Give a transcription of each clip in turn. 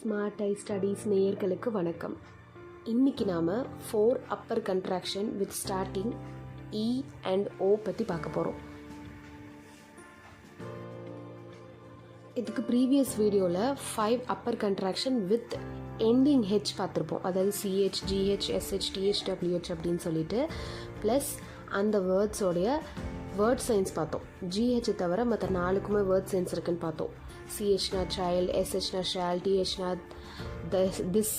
Smart ஐ studies நேயர்களுக்கு வணக்கம். இன்னைக்கு நாம் four upper contraction with starting E and O பற்றி பார்க்க போகிறோம் இதுக்கு ப்ரீவியஸ் வீடியோவில் five upper contraction with ending H பார்த்துருப்போம். அதாவது CH GH SH TH WH அப்படின்னு சொல்லிட்டு ப்ளஸ் அந்த வேர்ட்ஸோடைய வேர்ட் சயின்ஸ் பார்த்தோம். ஜிஹெச் தவிர மற்ற நாளுக்குமே வேர்ட் சயின்ஸ் இருக்குன்னு பார்த்தோம். சிஹெச்னா சைல்ட் எஸ்ஹெச்னா ஷேல் டிஹெச்னா திஸ்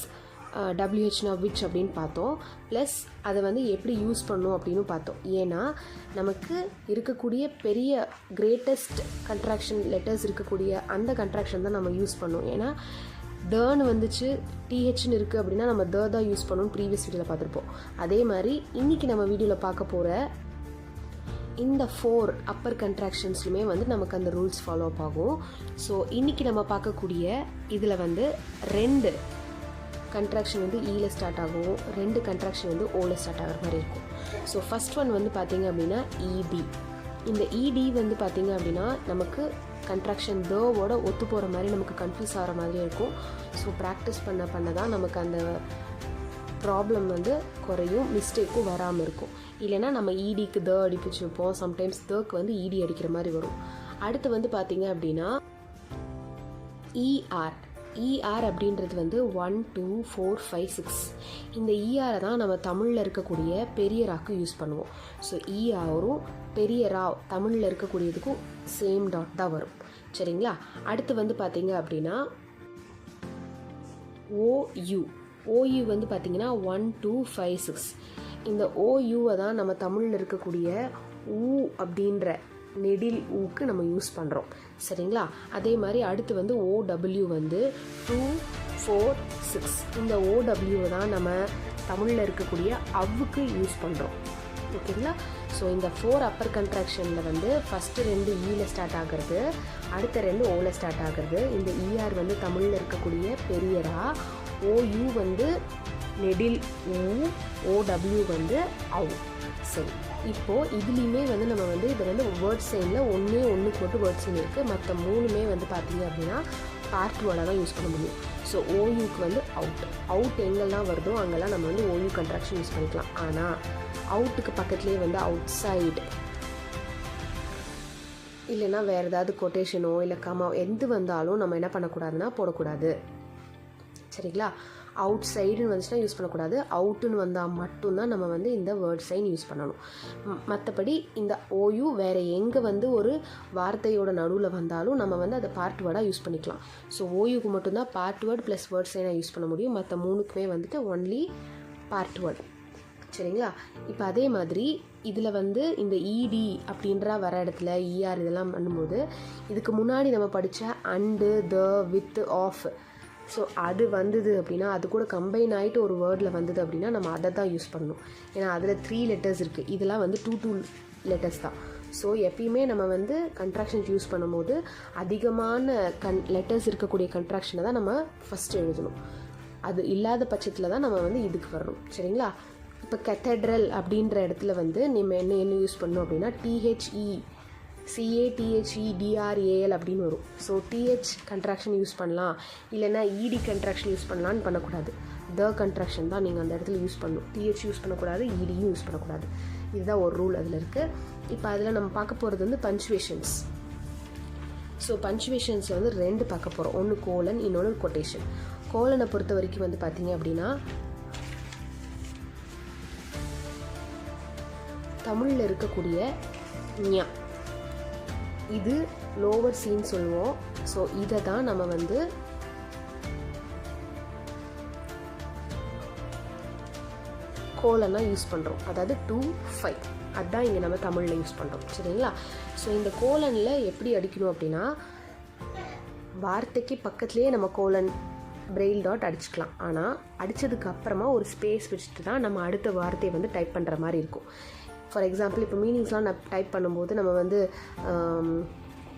டபிள்யூஹெச்னா விச் அப்படின்னு பார்த்தோம். ப்ளஸ் அதை வந்து எப்படி யூஸ் பண்ணணும் அப்படின்னு பார்த்தோம். ஏன்னா நமக்கு இருக்கக்கூடிய பெரிய கிரேட்டஸ்ட் கன்ட்ராக்ஷன் லெட்டர்ஸ் இருக்கக்கூடிய அந்த கன்ட்ராக்ஷன் தான் நம்ம யூஸ் பண்ணோம் ஏன்னா டேர்னு வந்துச்சு டிஹெச்னு இருக்குது அப்படின்னா நம்ம த தான் யூஸ் பண்ணணும்னு ப்ரீவியஸ் வீடியோவில் பார்த்துருப்போம். அதே மாதிரி இன்றைக்கி நம்ம வீடியோவில் பார்க்க போகிற இந்த ஃபோர் அப்பர் கன்ட்ராக்ஷன்ஸ்லுமே வந்து நமக்கு அந்த ரூல்ஸ் ஃபாலோ அப் ஆகும். ஸோ இன்றைக்கி நம்ம பார்க்கக்கூடிய இதில் வந்து ரெண்டு கன்ட்ராக்ஷன் வந்து e ஈல ஸ்டார்ட் ஆகும். ரெண்டு கன்ட்ராக்ஷன் வந்து ஓல ஸ்டார்ட் ஆகிற மாதிரி இருக்கும். ஸோ ஃபஸ்ட் ஒன் வந்து பார்த்தீங்க அப்படின்னா இடி இந்த இடி வந்து பார்த்தீங்க அப்படின்னா நமக்கு கன்ட்ராக்ஷன் தோவோட ஒத்து போகிற மாதிரி நமக்கு கன்ஃபியூஸ் ஆகிற மாதிரி இருக்கும். ஸோ ப்ராக்டிஸ் பண்ண பண்ண தான் நமக்கு அந்த ப்ராப்ளம் வந்து குறையும் மிஸ்டேக்கும் வராமல் இருக்கும். இல்லைன்னா நம்ம இடிக்கு த அடிப்பிச்சு வைப்போம் சம்டைம்ஸ் தக்கு வந்து இடி அடிக்கிற மாதிரி வரும். அடுத்து வந்து பார்த்தீங்க அப்படின்னா இஆர் இஆர் அப்படின்றது வந்து one two four five six இந்த இஆரை தான் நம்ம தமிழில் இருக்கக்கூடிய பெரிய ராக்கு யூஸ் பண்ணுவோம் ஸோ இஆரும் பெரிய ரா தமிழில் இருக்கக்கூடியதுக்கும் சேம் டாட் தான் வரும். சரிங்களா? அடுத்து வந்து பார்த்தீங்க அப்படின்னா ஓயு ஓயு வந்து பார்த்திங்கன்னா ஒன் டூ ஃபைவ் சிக்ஸ் இந்த ஓயுவை தான் நம்ம தமிழில் இருக்கக்கூடிய ஊ அப்படின்ற நெடில் ஊக்கு நம்ம யூஸ் பண்ணுறோம் சரிங்களா? அதே மாதிரி அடுத்து வந்து ஓடபிள்யூ வந்து டூ ஃபோர் சிக்ஸ் இந்த ஓடபிள்யூவை தான் நம்ம தமிழில் இருக்கக்கூடிய அவ்வுக்கு யூஸ் பண்ணுறோம் ஓகேங்களா? ஸோ இந்த ஃபோர் அப்பர் கன்ட்ராக்ஷனில் வந்து ஃபஸ்ட்டு ரெண்டு e ஈயில் ஸ்டார்ட் ஆகிறது அடுத்த ரெண்டு ஓவில் ஸ்டார்ட் ஆகிறது. இந்த இஆர் வந்து தமிழில் இருக்கக்கூடிய பெரியரா ஓயு வந்து நெடில் ஊ ஓடபிள்யூ வந்து அவு சரி இப்போது இதுலேயுமே வந்து நம்ம வந்து இதில் வந்து வேர்ட் சைனில் ஒன்றே ஒன்று போட்டு வேர்ட் சைன் இருக்குது மற்ற மூணுமே வந்து பார்த்தீங்க அப்படின்னா பார்ட் வேர்டாக தான் யூஸ் பண்ண முடியும். ஸோ ஓயூக்கு வந்து அவுட் அவுட் எங்கெல்லாம் வருதோ அங்கெல்லாம் நம்ம வந்து ஓயூ கன்ட்ராக்ஷன் யூஸ் பண்ணிக்கலாம். ஆனால் அவுட்டுக்கு பக்கத்துலேயே வந்து அவுட் சைடு இல்லைன்னா வேறு ஏதாவது கொட்டேஷனோ இல்லை கமா எது வந்தாலும் நம்ம என்ன பண்ணக்கூடாதுன்னா போடக்கூடாது. சரிங்களா? அவுட் சைடுன்னு வந்துச்சுன்னா யூஸ் பண்ணக்கூடாது. அவுட்டுன்னு வந்தால் மட்டும்தான் நம்ம வந்து இந்த வேர்ட் சைன் யூஸ் பண்ணணும். மற்றபடி இந்த ஓயு வேறு எங்கே வந்து ஒரு வார்த்தையோட நடுவில் வந்தாலும் நம்ம வந்து அதை பார்ட் வேர்டாக யூஸ் பண்ணிக்கலாம். ஸோ ஓயுக்கு மட்டும்தான் பார்ட் வேர்ட் ப்ளஸ் வேர்ட் சைனாக யூஸ் பண்ண முடியும். மற்ற மூணுக்குமே வந்துட்டு ஒன்லி பார்ட் வேர்டு சரிங்களா? இப்போ அதே மாதிரி இதில் வந்து இந்த இடி அப்படின்ற வர இடத்துல இஆர் இதெல்லாம் பண்ணும்போது இதுக்கு முன்னாடி நம்ம படித்த and the with of so அது வந்தது அப்படின்னா அது கூட கம்பைன் ஆகிட்டு ஒரு வேர்டில் வந்தது அப்படின்னா நம்ம அதை தான் யூஸ் பண்ணணும். ஏன்னா அதில் த்ரீ லெட்டர்ஸ் இருக்குது இதெல்லாம் வந்து டூ டூ லெட்டர்ஸ் தான். ஸோ எப்பயுமே நம்ம வந்து கன்ட்ராக்ஷன்ஸ் யூஸ் பண்ணும்போது அதிகமான கன் லெட்டர்ஸ் இருக்கக்கூடிய கன்ட்ராக்ஷனை தான் நம்ம ஃபஸ்ட்டு எழுதணும். அது இல்லாத பட்சத்தில் தான் நம்ம வந்து இதுக்கு வரணும். சரிங்களா? இப்போ கெத்தட்ரல் அப்படின்ற இடத்துல வந்து நம்ம என்ன என்ன யூஸ் பண்ணணும் அப்படின்னா டிஹெச்இ சிஏடிஹெச்இடிஆர்ஏஎல் அப்படின்னு வரும். ஸோ டிஹெச் கன்ட்ராக்ஷன் யூஸ் பண்ணலாம். இல்லைன்னா இடி கன்ட்ராக்ஷன் யூஸ் பண்ணலான்னு பண்ணக்கூடாது. த கன்ட்ராக்ஷன் தான் நீங்கள் அந்த இடத்துல யூஸ் பண்ணணும். டிஹெச் யூஸ் பண்ணக்கூடாது இடியும் யூஸ் பண்ணக்கூடாது. இதுதான் ஒரு ரூல் அதில் இருக்குது இப்போ அதில் நம்ம பார்க்க போகிறது வந்து பஞ்சுவேஷன்ஸ் ஸோ பஞ்சுவேஷன்ஸ் வந்து ரெண்டு பார்க்க போகிறோம் ஒன்று கோலன் இன்னொன்று கொட்டேஷன் கோலனை பொறுத்த வரைக்கும் வந்து பார்த்தீங்க அப்படின்னா தமிழில் இருக்கக்கூடிய ஞா. இது லோவர் சீன் சொல்லுவோம். ஸோ இதை தான் நம்ம வந்து கோலனாக யூஸ் பண்ணுறோம் அதாவது டூ ஃபைவ் அதுதான் இங்கே நம்ம தமிழில் யூஸ் பண்ணுறோம் சரிங்களா? ஸோ இந்த கோலனில் எப்படி அடிக்கணும் அப்படின்னா வார்த்தைக்கு பக்கத்துலேயே நம்ம கோலன் பிரெயில் டாட் அடிச்சுக்கலாம். ஆனால் அடித்ததுக்கு அப்புறமா ஒரு ஸ்பேஸ் வச்சுட்டு தான் நம்ம அடுத்த வார்த்தையை வந்து டைப் பண்ணுற மாதிரி இருக்கும். ஃபார் எக்ஸாம்பிள் இப்போ மீனிங்ஸ்லாம் நான் டைப் பண்ணும்போது நம்ம வந்து um,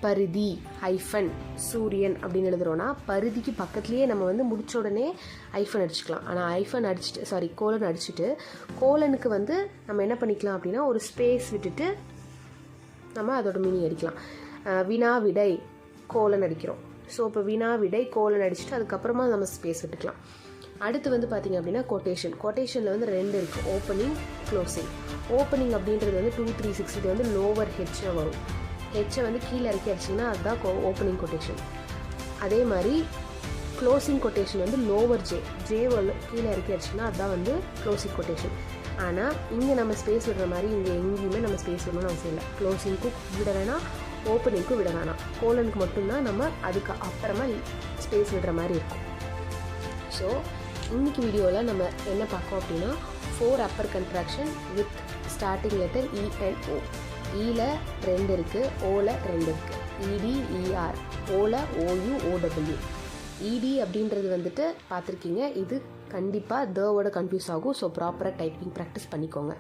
பருதி ஹைஃபன் சூரியன் அப்படின்னு எழுதுகிறோன்னா பருதிக்கு பக்கத்துலேயே நம்ம வந்து முடிச்ச உடனே ஐஃபன் அடிச்சுக்கலாம். ஆனால் ஐஃபன் அடிச்சுட்டு சாரி கோலன் அடிச்சுட்டு கோலனுக்கு வந்து நம்ம என்ன பண்ணிக்கலாம் அப்படின்னா ஒரு ஸ்பேஸ் விட்டுட்டு நம்ம அதோட மீனிங் அடிக்கலாம். வினா விடை கோலன் அடிக்கிறோம். ஸோ இப்போ வினா விடை கோலன் அடிச்சுட்டு அதுக்கப்புறமா நம்ம ஸ்பேஸ் விட்டுக்கலாம். அடுத்து வந்து பார்த்திங்க அப்படின்னா கொட்டேஷன் கொட்டேஷனில் வந்து ரெண்டு இருக்குது ஓப்பனிங் க்ளோசிங் ஓப்பனிங் அப்படின்றது வந்து டூ த்ரீ சிக்ஸ் இது வந்து லோவர் ஹெச்சில் வரும். ஹெச்சை வந்து கீழே இறக்கி அடிச்சிங்கன்னா அதுதான் ஓப்பனிங் கொட்டேஷன் அதே மாதிரி க்ளோசிங் கொட்டேஷன் வந்து லோவர் ஜே ஜே கீழே இறக்கி அடிச்சிங்கன்னா அதுதான் வந்து க்ளோசிங் கொட்டேஷன் ஆனால் இங்கே நம்ம ஸ்பேஸ் விடுற மாதிரி இங்கே எங்கேயுமே நம்ம ஸ்பேஸ் விடணும்னு அவசியம் இல்லை. க்ளோசிங்க்கும் விட வேணாம் ஓப்பனிங்க்கும் விட வேணாம். கோலனுக்கு மட்டும்தான் நம்ம அதுக்கு அப்புறமா ஸ்பேஸ் விடுற மாதிரி இருக்கும். ஸோ இன்றைக்கி வீடியோவில் நம்ம என்ன பார்க்கோம் அப்படின்னா four upper contraction with starting letter ENO ஈல ரெண்டு இருக்குது ஓல ரெண்டு இருக்குது இடி இஆர் ஓல ஓயு ஓடபிள்யூ இடி அப்படின்றது வந்துட்டு பார்த்துருக்கீங்க இது கண்டிப்பாக தேவோட கன்ஃபியூஸ் ஆகும் ஸோ ப்ராப்பராக டைப்பிங் ப்ராக்டிஸ் பண்ணிக்கோங்க.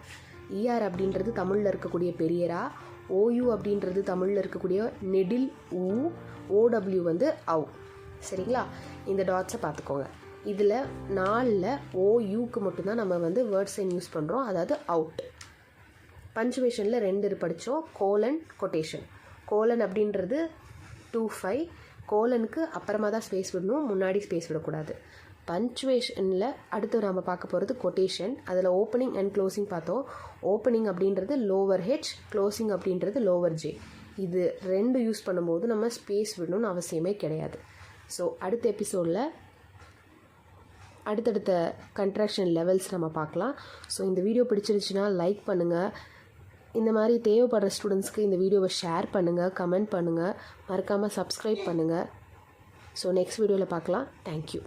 இஆர் அப்படின்றது தமிழில் இருக்கக்கூடிய பெரியரா ஓயு அப்படின்றது தமிழில் இருக்கக்கூடிய நெடில் ஊ ஓடபிள்யூ வந்து அவ் சரிங்களா? இந்த டாட்ஸை பார்த்துக்கோங்க. இதில் நாலில் ஓயூக்கு மட்டும்தான் நம்ம வந்து வேர்ட் சைன் யூஸ் பண்ணுறோம் அதாவது அவுட் பஞ்சுவேஷனில் ரெண்டு இரு படித்தோம் கோலன் கொட்டேஷன் கோலன் அப்படின்றது டூ ஃபைவ் கோலனுக்கு அப்புறமா தான் ஸ்பேஸ் விடணும். முன்னாடி ஸ்பேஸ் விடக்கூடாது. பஞ்சுவேஷனில் அடுத்து நம்ம பார்க்க போகிறது கொட்டேஷன் அதில் ஓப்பனிங் அண்ட் க்ளோசிங் பார்த்தோம். ஓப்பனிங் அப்படின்றது லோவர் ஹெச் க்ளோசிங் அப்படின்றது லோவர் ஜே இது ரெண்டு யூஸ் பண்ணும்போது நம்ம ஸ்பேஸ் விடணும்னு அவசியமே கிடையாது. ஸோ அடுத்த எபிசோடில் அடுத்தடுத்த கன்ட்ராக்ஷன் லெவல்ஸ் நம்ம பார்க்கலாம். ஸோ இந்த வீடியோ பிடிச்சிருச்சுன்னா லைக் பண்ணுங்கள் இந்த மாதிரி தேவைப்படுற ஸ்டூடெண்ட்ஸ்க்கு இந்த வீடியோவை ஷேர் பண்ணுங்கள் கமெண்ட் பண்ணுங்கள் மறக்காமல் சப்ஸ்கிரைப் பண்ணுங்கள் ஸோ நெக்ஸ்ட் வீடியோவில் பார்க்கலாம். தேங்க்யூ